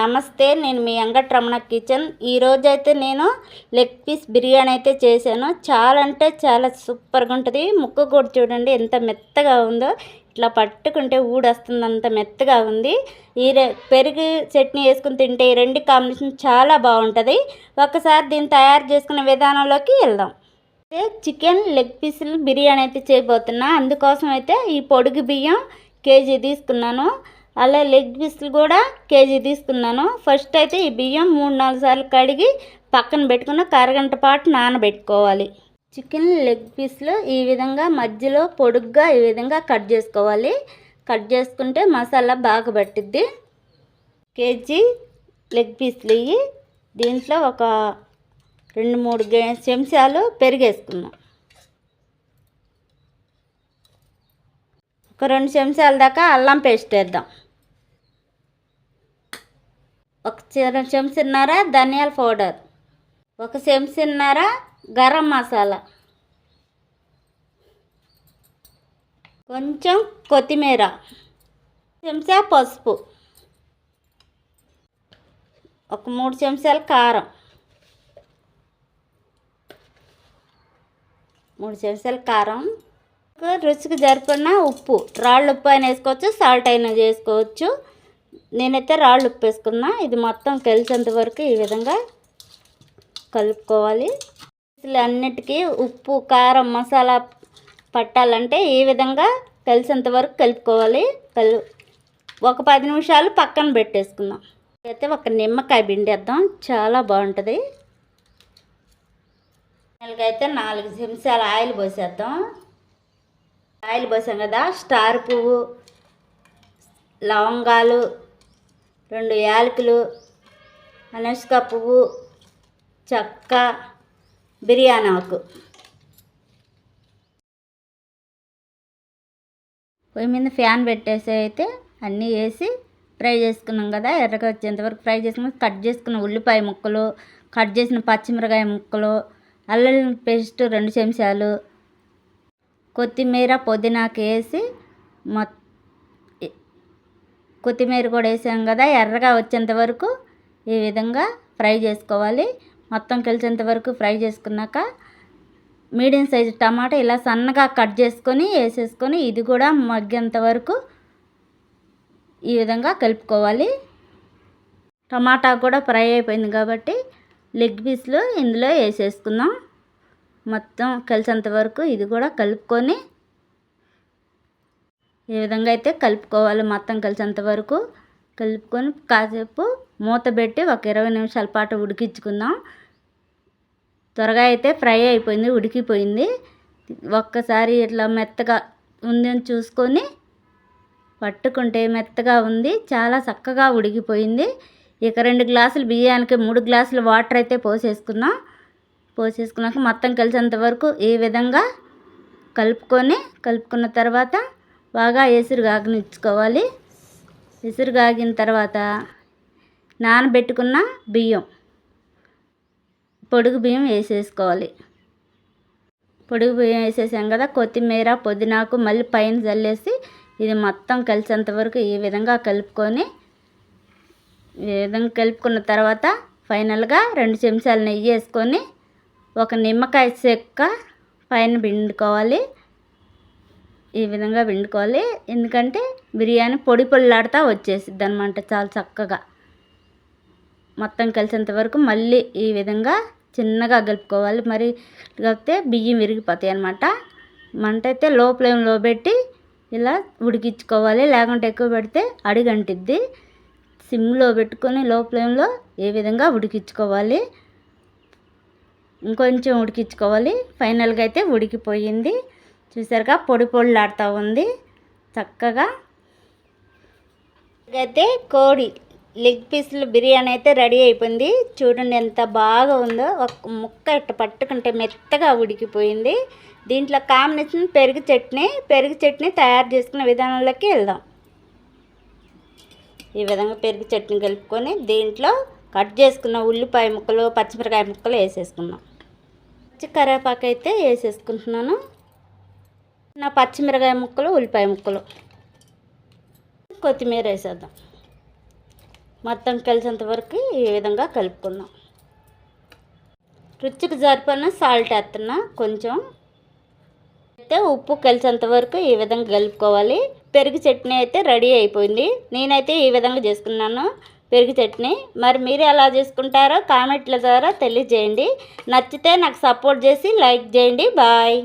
నమస్తే నేను మీ అంగట్ రమణ కిచెన్ ఈరోజైతే నేను లెగ్ పీస్ బిర్యానీ అయితే చేశాను. చాలా అంటే చాలా సూపర్గా ఉంటుంది. ముక్క కూడా చూడండి ఎంత మెత్తగా ఉందో. ఇట్లా పట్టుకుంటే ఊడొస్తుంది అంత మెత్తగా ఉంది. ఈ పెరుగు చట్నీ వేసుకుని తింటే ఈ రెండు కాంబినేషన్ చాలా బాగుంటుంది. ఒకసారి దీన్ని తయారు చేసుకునే విధానంలోకి వెళ్దాం. అయితే చికెన్ లెగ్ పీసులు బిర్యానీ అయితే చేయబోతున్నా. అందుకోసం అయితే ఈ పొడుగు బియ్యం కేజీ తీసుకున్నాను. అలా లెగ్ పీసులు కూడా కేజీ తీసుకున్నాను. ఫస్ట్ అయితే ఈ బియ్యం మూడు నాలుగు సార్లు కడిగి పక్కన పెట్టుకున్న కరగంట అరగంట పాటు నానబెట్టుకోవాలి. చికెన్ లెగ్ పీస్లు ఈ విధంగా మధ్యలో పొడుగ్గా ఈ విధంగా కట్ చేసుకోవాలి. కట్ చేసుకుంటే మసాలా బాగా పట్టిద్ది. కేజీ లెగ్ పీస్లు ఇవి దీంట్లో ఒక రెండు మూడు గే చెంచాలు పెరిగేసుకున్నాం ఒక రెండు చెంచాల దాకా అల్లం పేస్ట్ వేద్దాం. ఒక చిన్న చెంచున్నర ధనియాల పౌడర్. ఒక చెంచున్నర గరం మసాలా. కొంచెం కొత్తిమీర. చెంచా పసుపు. ఒక మూడు చెంచాల కారం. మూడు చెంచాల కారం. రుచికి జరిపిన ఉప్పు. రాళ్ళు ఉప్పు అయినా వేసుకోవచ్చు సాల్ట్ అయినా చేసుకోవచ్చు. నేనైతే రాళ్ళు ఉప్పేసుకున్నా. ఇది మొత్తం కలిసేంత వరకు ఈ విధంగా కలుపుకోవాలి. అసలు అన్నిటికీ ఉప్పు కారం మసాలా పట్టాలంటే ఈ విధంగా కలిసేంత వరకు కలుపుకోవాలి. కలు ఒక పది నిమిషాలు పక్కన పెట్టేసుకుందాం. అయితే ఒక నిమ్మకాయ పిండేద్దాం చాలా బాగుంటుంది. అయితే నాలుగు నిమిషాలు ఆయిల్ పోసేద్దాం. ఆయిల్ పోసాం కదా. స్టార్ పువ్వు లవంగాలు రెండు యాలకులు అనసక పువ్వు చెక్క బిర్యానీ ఆకు. పొయ్యి మీద ఫ్యాన్ పెట్టేసి అయితే అన్నీ వేసి ఫ్రై చేసుకున్నాం కదా ఎర్రగా వచ్చేంతవరకు ఫ్రై చేసుకుని కట్ చేసుకున్న ఉల్లిపాయ ముక్కలు కట్ చేసిన పచ్చిమిరకాయ ముక్కలు అల్లం పేస్ట్ రెండు చెంచాలు కొత్తిమీర పుదీనాకు వేసి మొత్తం కొత్తిమీర కూడా వేసాం కదా ఎర్రగా వచ్చేంత వరకు ఈ విధంగా ఫ్రై చేసుకోవాలి. మొత్తం కలిసేంత వరకు ఫ్రై చేసుకున్నాక మీడియం సైజు టమాటా ఇలా సన్నగా కట్ చేసుకొని వేసేసుకొని ఇది కూడా మగ్గేంత వరకు ఈ విధంగా కలుపుకోవాలి. టమాటా కూడా ఫ్రై అయిపోయింది కాబట్టి లెగ్ పీస్లు ఇందులో వేసేసుకుందాం. మొత్తం కలిసేంత వరకు ఇది కూడా కలుపుకొని ఈ విధంగా అయితే కలుపుకోవాలి మొత్తం కలిసేంత వరకు కలుపుకొని కాసేపు మూత పెట్టి ఒక ఇరవై నిమిషాల పాటు ఉడికించుకుందాం. త్వరగా అయితే ఫ్రై అయిపోయింది ఉడికిపోయింది. ఒక్కసారి ఇట్లా మెత్తగా ఉందని చూసుకొని పట్టుకుంటే మెత్తగా ఉంది చాలా చక్కగా ఉడికిపోయింది. ఇక రెండు గ్లాసులు బియ్యానికి మూడు గ్లాసులు వాటర్ అయితే పోసేసుకున్నాం. పోసేసుకున్నాక మొత్తం కలిసేంత వరకు ఈ విధంగా కలుపుకొని కలుపుకున్న తర్వాత బాగా ఎసురు కాగనిచ్చుకోవాలి ఎసురు కాగిన తర్వాత నానబెట్టుకున్న బియ్యం పొడుగు బియ్యం వేసేసుకోవాలి. పొడుగు బియ్యం వేసేసాం కదా కొత్తిమీర పుదీనాకు మళ్ళీ పైన చల్లేసి ఇది మొత్తం కలిసేంత వరకు ఈ విధంగా కలుపుకొని ఈ విధంగా కలుపుకున్న తర్వాత ఫైనల్గా రెండు చెంచాలు నెయ్యి వేసుకొని ఒక నిమ్మకాయ చెక్క పైన పిండుకోవాలి. ఈ విధంగా వండుకోవాలి ఎందుకంటే బిర్యానీ పొడి పొడిలాడుతూ వచ్చేసిద్ది అనమాట చాలా చక్కగా. మొత్తం కలిసేంత వరకు మళ్ళీ ఈ విధంగా చిన్నగా కలుపుకోవాలి. మరి కలిపితే బియ్యం విరిగిపోతాయి అనమాట మంట అయితే లో ఫ్లేమ్లో పెట్టి ఇలా ఉడికించుకోవాలి. లేకుంటే ఎక్కువ పెడితే అడిగంటిద్ది సిమ్లో పెట్టుకొని లో ఫ్లేమ్లో ఏ విధంగా ఉడికించుకోవాలి. ఇంకొంచెం ఉడికించుకోవాలి. ఫైనల్గా అయితే ఉడికిపోయింది. చూసారుగా? పొడి పొడిలాడుతూ ఉంది. చక్కగా. అయితే కోడి. లెగ్ పీసులు బిర్యానీ అయితే రెడీ అయిపోయింది. చూడండి ఎంత బాగా ఉందో. ఒక ముక్క ఇట్ట పట్టుకుంటే మెత్తగా ఉడికిపోయింది. దీంట్లో కాంబినేషన్ పెరుగు చట్నీ పెరుగు చట్నీ తయారు చేసుకునే విధానంలోకి వెళ్దాం. ఈ విధంగా పెరుగు చట్నీ కలుపుకొని దీంట్లో కట్ చేసుకున్న ఉల్లిపాయ ముక్కలు పచ్చిమిరకాయ ముక్కలు వేసేసుకున్నాం పచ్చి అయితే వేసేసుకుంటున్నాను. నా పచ్చిమిరకాయ ముక్కలు ఉల్లిపాయ ముక్కలు. కొత్తిమీర వేసేద్దాం. మొత్తం కలిసేంత వరకు ఈ విధంగా కలుపుకుందాం. రుచికి సరిపడిన సాల్ట్ వేస్తున్నా కొంచెం అయితే ఉప్పు కలిసేంత వరకు ఈ విధంగా కలుపుకోవాలి. పెరుగు చట్నీ అయితే రెడీ అయిపోయింది. నేనైతే ఈ విధంగా చేసుకున్నాను పెరుగు చట్నీ. మరి మీరు ఎలా చేసుకుంటారో కామెంట్ల ద్వారా తెలియజేయండి. నచ్చితే నాకు సపోర్ట్ చేసి లైక్ చేయండి. బాయ్.